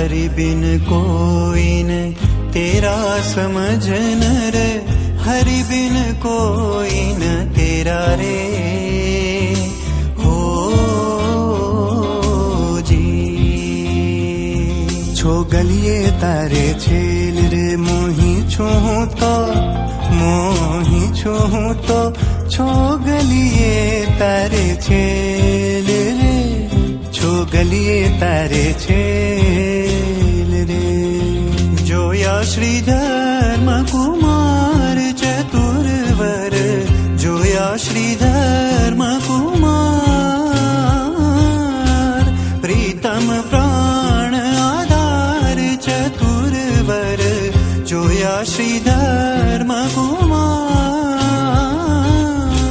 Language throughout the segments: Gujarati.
हरि बिन कोई ने तेरा न रे हरि बिन कोई न तेरा रे हो जी छो गलिए तारे छेल रे मोही छो तो मोही छो तो छो गलिए तारे छेल रे छो गलिए तारे छेल श्री धर्म कुमार चतुर्वोया श्री धर्म कुमा प्रीतम प्राण आधार चतुर्वर चतुर्वोया श्रीधर्मुमार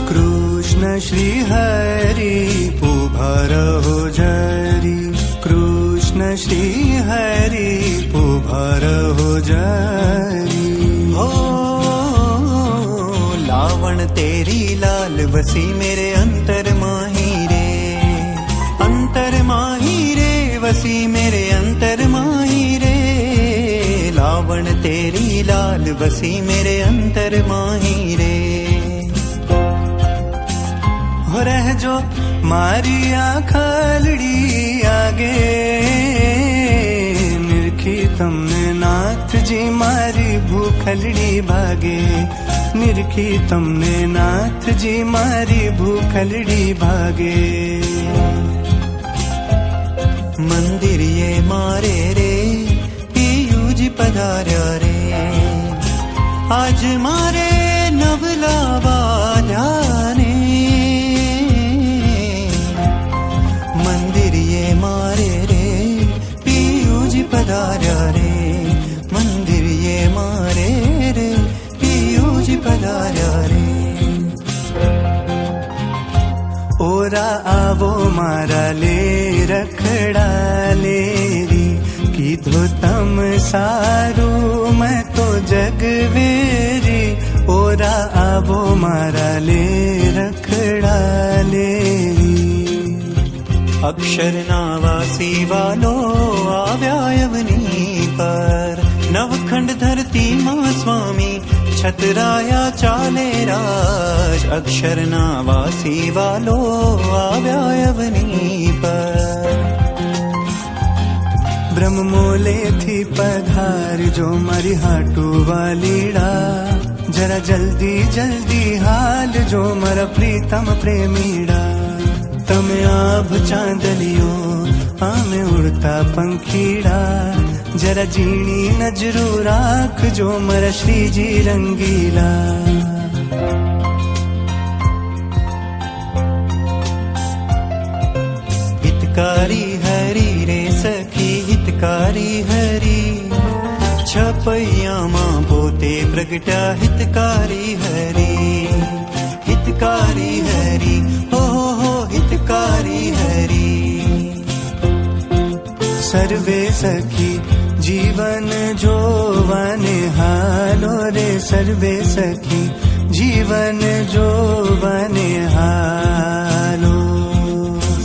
कृष्ण श्री हरि भो भारो जय। कृष्ण श्री हरि उभर हो जाई हो लावण तेरी लाल बसी मेरे अंतर माही रे अंतर माही रे बसी मेरे अंतर माही रे लावण तेरी लाल बसी मेरे अंतर माही रे રહેજો મારી આ ખાલડી આગે નિરખી તમને નાથજી મારી ભૂખલડી ભાગે નિરખી તમને નાથજી મારી ભૂખલડી ભાગે મંદિરે મારે રે પિયુજી પધાર્યા રે આજ મારે નવલા બાંધ્યાને પધાર્યા રે મંદિરિયે મારે રે પિયુજી પધાર્યા રે ઓરા આવો મારા લે રખડા લેરી કીધો તમ સારું મેં તો જગવેરી ઓરા આવો મારા લે રખડા લેરી અક્ષરના વાસી વાલો આવ્યા યવની પર નવખંડ ધરતીમાં સ્વામી છતરાયા ચાલે રાજ અક્ષરના વાસી વાલો આવ્યા યવની પર બ્રહ્મોલેથી પધારજો મારી હાટુ વાલીડા જરા જલ્દી જલ્દી હાલ જો મારા પ્રીતમ પ્રેમીડા तो तम आभ चांदलियो आमे हाँ, उड़ता पंखीड़ा जरा जीणी नजरू राख, जो मर श्री जी रंगीला। हितकारी हरी रे सखी, हितकारी हरी। छपैया माँ पोते प्रगटा हितकारी हरी। સખી જીવન જોવાને હાલો રે સર્વે સખી જીવન જોવાને હાલો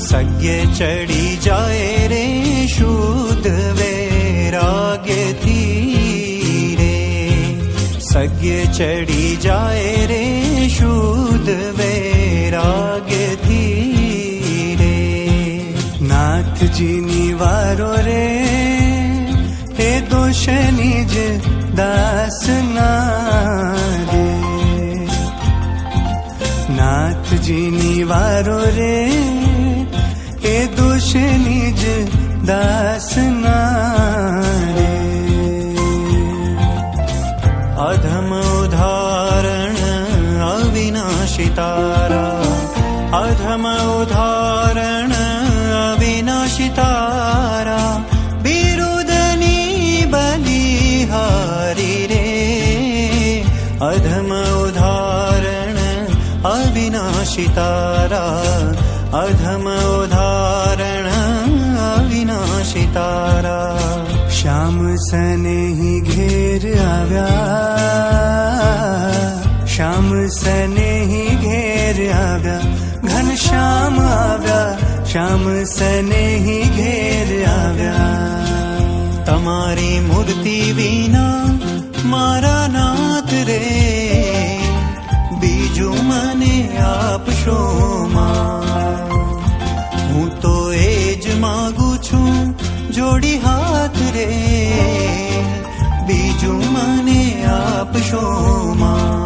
સગ્ય ચડી જાય રે શુદ્ધ વૈરાગ્યથી રે સગ્ય ચડી જાય રે દોષની નિજ દાસના રે નાથજીની વારો રે એ દોષ નિજ દાસના રે અધમ ઉદાહરણ અવિનાશિતારા અધમ બલિહારી રે અધમ ઉદાહરણ અવિનાશી તારા અધમ ઉદાહરણ અવિનાશી તારા શ્યામ સનેહી ઘેર આવ્યા શ્યામ સનેહી ઘેર તમારી મૂર્તિ વિના મારા નાથ રે. બીજું મને આપશો હું તો એ જ માગું છું, જોડી હાથ રે. બીજું મને આપશો માં?